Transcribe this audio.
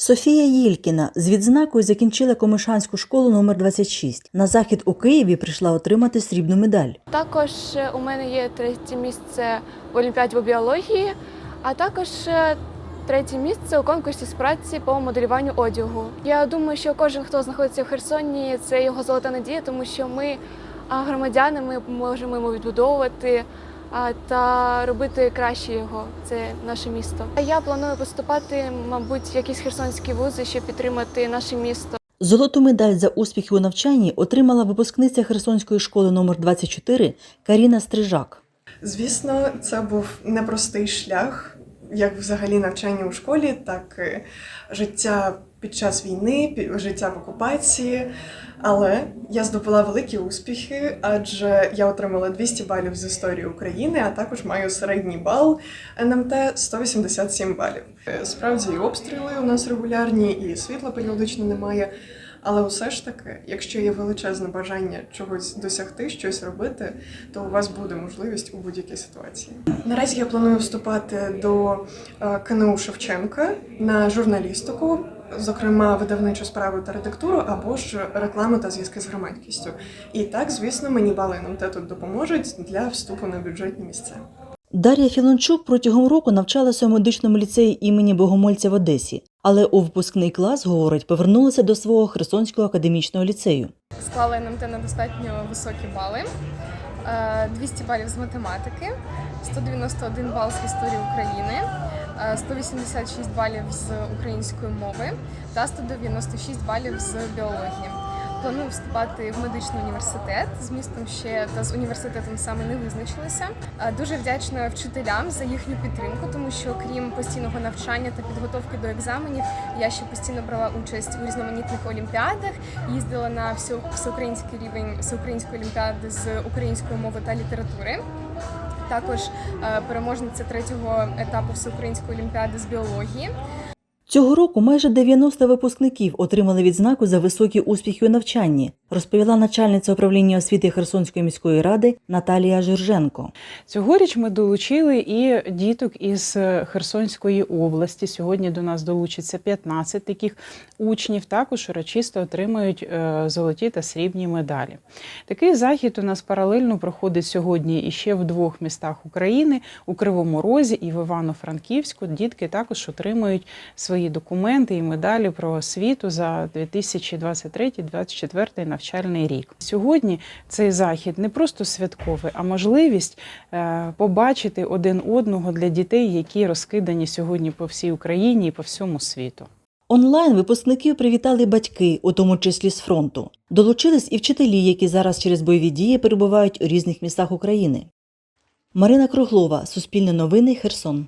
Софія Їлькіна з відзнакою закінчила Комишанську школу номер 26. На захід у Києві прийшла отримати срібну медаль. Також е, у мене є третє місце в Олімпіаді по біології, а також е, третє місце у конкурсі з праці по моделюванню одягу. Я думаю, що кожен, хто знаходиться в Херсоні, це його золота надія, тому що ми громадяни, ми можемо йому відбудовувати та робити краще його. Це наше місто. Я планую поступати, мабуть, в якісь херсонські вузи, щоб підтримати наше місто. Золоту медаль за успіхи у навчанні отримала випускниця Херсонської школи номер 24 Каріна Стрижак. Звісно, це був непростий шлях, як взагалі навчання у школі, так життя під час війни, життя в окупації. Але я здобула великі успіхи, адже я отримала 200 балів з історії України, а також маю середній бал НМТ 187 балів. Справді, і обстріли у нас регулярні, і світла періодично немає. Але усе ж таки, якщо є величезне бажання чогось досягти, щось робити, то у вас буде можливість у будь-якій ситуації. Наразі я планую вступати до е, КНУ Шевченка на журналістику, зокрема видавничу справу та редактуру, або ж рекламу та зв'язки з громадськістю. І так, звісно, мені бали НМТ тут допоможуть для вступу на бюджетні місця. Дар'я Філончук протягом року навчалася у медичному ліцеї імені Богомольця в Одесі, але у випускний клас, говорить, повернулася до свого Херсонського академічного ліцею. склала НМТ на достатньо високі бали. Е, 200 балів з математики, 191 бал з історії України, е, 186 балів з української мови та 196 балів з біології. Планую вступати в медичний університет з містом ще та з університетом саме не визначилися. Е, Дуже вдячна вчителям за їхню підтримку, тому що крім постійного навчання та підготовки до екзаменів, я ще постійно брала участь у різноманітних олімпіадах, їздила на всеукраїнський рівень всеукраїнської олімпіади з української мови та літератури. Також переможниця третього етапу всеукраїнської олімпіади з біології. Цього року майже 90 випускників отримали відзнаку за високі успіхи у навчанні, розповіла начальниця управління освіти Херсонської міської ради Наталія Журженко. Цьогоріч ми долучили і діток із Херсонської області. Сьогодні до нас долучиться 15 таких учнів. Також урочисто отримають е, золоті та срібні медалі. Такий захід у нас паралельно проходить сьогодні і ще в двох містах України у Кривому Розі і в Івано-Франківську. Дітки також отримують свої документи і медалі про освіту за 2023-2024 навчальний рік. Сьогодні цей захід не просто святковий, а можливість е, побачити один одного для дітей, які розкидані сьогодні по всій Україні і по всьому світу. Онлайн випускників привітали батьки, у тому числі з фронту. Долучились і вчителі, які зараз через бойові дії перебувають у різних містах України. Марина Круглова, Суспільне новини, Херсон.